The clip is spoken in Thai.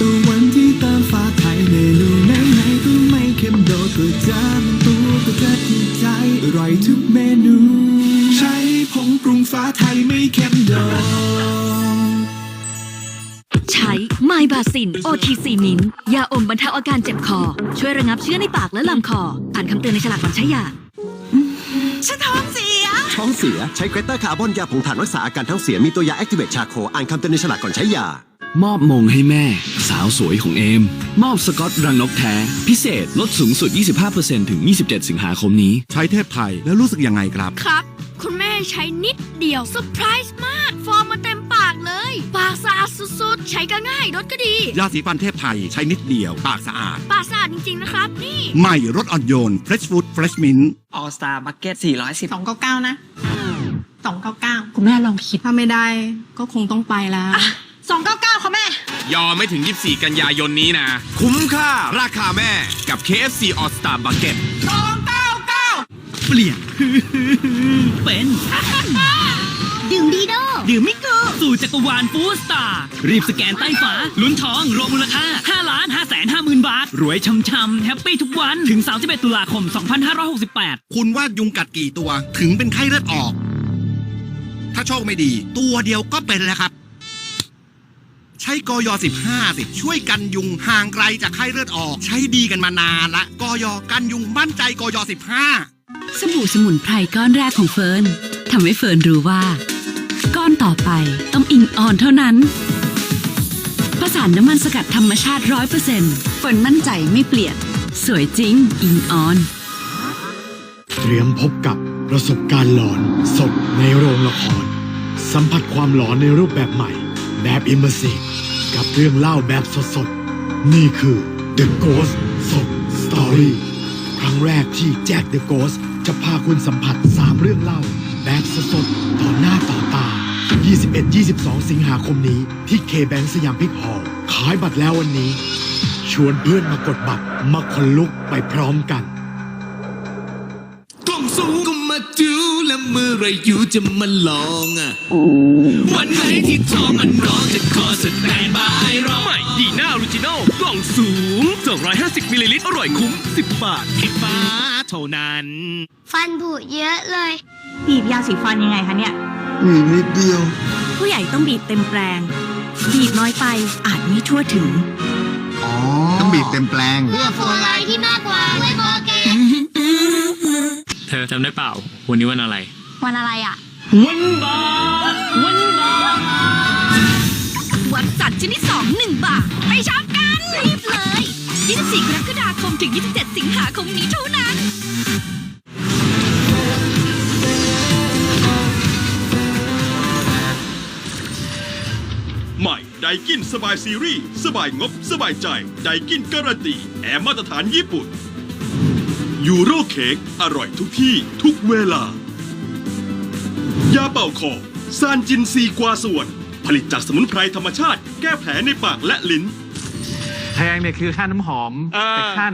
ตะวันที่ตามฟ้าไทยเมนูไหนไหนๆก็ไม่เค็มโดดก็จะมันตัวก็จะที่ใจอร่อยทุกเมนู ใช้ผงปรุงฟ้าไทยไม่เค็มโดดใช้ไมบาซินโอทีซีมินยาอมบรรเทาอาการเจ็บคอ ช่วยระงับเชื้อในปากและลำคอ อ่านคำเตือนในฉลากก่อนใช้ยา ฉันท้องเสีย ท้องเสียใช้เกรเตอร์คาร์บอนยาผงถ่านรักษาอาการท้องเสียมีตัวยาแอคทีเวตชาโคอ่านคำเตือนในฉลากก่อนใช้ยา มอบมงให้แม่ สาวสวยของเอม มอบสกอตรังนกแท้ พิเศษลดสูงสุด 25%ถึง 27 สิงหาคมนี้ ใช้เทพไทยแล้วรู้สึกยังไงครับ ครับ คุณแม่ใช้นิดเดียวเซอร์ไพรส์มาก ฟอร์มมาเต็มปากเลย ปากสะอาดสุดๆ ใช้ก็ง่ายรสก็ดี ยาสีฟันเทพไทยใช้นิดเดียว ปากสะอาด ปากสะอาดจริง ๆ นะครับ นี่ ใหม่รถอ่อนโยน fresh food fresh mint ออสตาบักเก็ต410 299 นะ 299 คุณแม่ลองคิด ถ้าไม่ได้ก็คงต้องไปแล้ว 299 ยอมไม่ถึง 24 กันยายนนี้นะ คุ้มค่าราคาแม่กับ KFC All Star Bucket เปลี่ยน เป็นดื่มดีโดดื่มมิโกสู่จักรวาลฟูสตาร์รีบสแกนใต้ฝา ลุ้นทองรวมมูลค่า 5 ล้าน 5 แสน 5 หมื่นบาท รวยช่ำๆ แฮปปี้ทุกวัน ถึง 31 ตุลาคม 2568 คุณว่ายุงกัดกี่ตัว ถึงเป็นไข้เลือดออก ถ้าโชคไม่ดี ตัวเดียวก็เป็นแล้วครับใช้กอย15สิช่วยกันยุงห่างไกลจากไข้เลือดออก ใช้ดีกันมานานละกอยกันยุงมั่นใจกอย15สบู่สมุนไพรก้อนแรกของเฟิร์นทำให้เฟิร์นรู้ว่า ก้อนต่อไปต้องอิงออนเท่านั้นผสานน้ำมันสกัดธรรมชาติร้อยเปอร์เซ็นต์เฟิร์นมั่นใจไม่เปลี่ยน สวยจริง อิงออน เตรียมพบกับประสบการณ์หลอนสดในโรงละคร สัมผัสความหลอนในรูปแบบใหม่ แบบอิมเมอร์ซีฟ กับเรื่องเล่าแบบสดๆ นี่คือ The Ghost สด Story ครั้งแรกที่แจ็ค The Ghost จะพาคุณสัมผัส 3 เรื่องเล่า แบบสดๆ ต่อหน้าต่อตา 21-22 สิงหาคมนี้ที่เคแบงสยามพิกฮอลล์ขายบัตรแล้ววันนี้ ชวนเพื่อนมากดบัตร มาคนลุกไปพร้อมกันกล่องสูงก็มาดูแล้วเมื่อไรอยู่จะมาลองอะวันไหนที่ท้องมันร้องจะขอสแตนบ งสูง 250มิลลิลิตรอร่อยคุ้ม 10 บาทคิดฟ้าเท่านั้น ฟันผุเยอะเลย บีบยาสีฟันยังไงคะเนี่ยมีนิดเดียว ผู้ใหญ่ต้องบีบเต็มแปลงบีบน้อยไปอาจไม่ทั่วถึงต้องบีบเต็มแปลง เพื่อฟูไลที่มากกว่าไม่พอเกมเธอจำได้เปล่า วันนี้วันอะไร วันอะไรอะ วันบาทวันบาท วันจันทร์ชนิด2 1บาท ไปช็อปกัน รีบเลย 24 กรกฎาคมถึง 27 สิงหาคมนี้เท่านั้น ใหม่ไดกินสบายซีรีส์สบายงบ สบายใจ ไดกินการันตีแอร์มาตรฐานญี่ปุ่น ยูโรเค้กอร่อยทุกที่ทุกเวลา ยาเป่าคอซานจินซีกวาส่วน ผลิตจากสมุนไพรธรรมชาติ แก้แผลในปากและลิ้น แพงเนี่ยคือค่าน้ำหอม แต่ค่า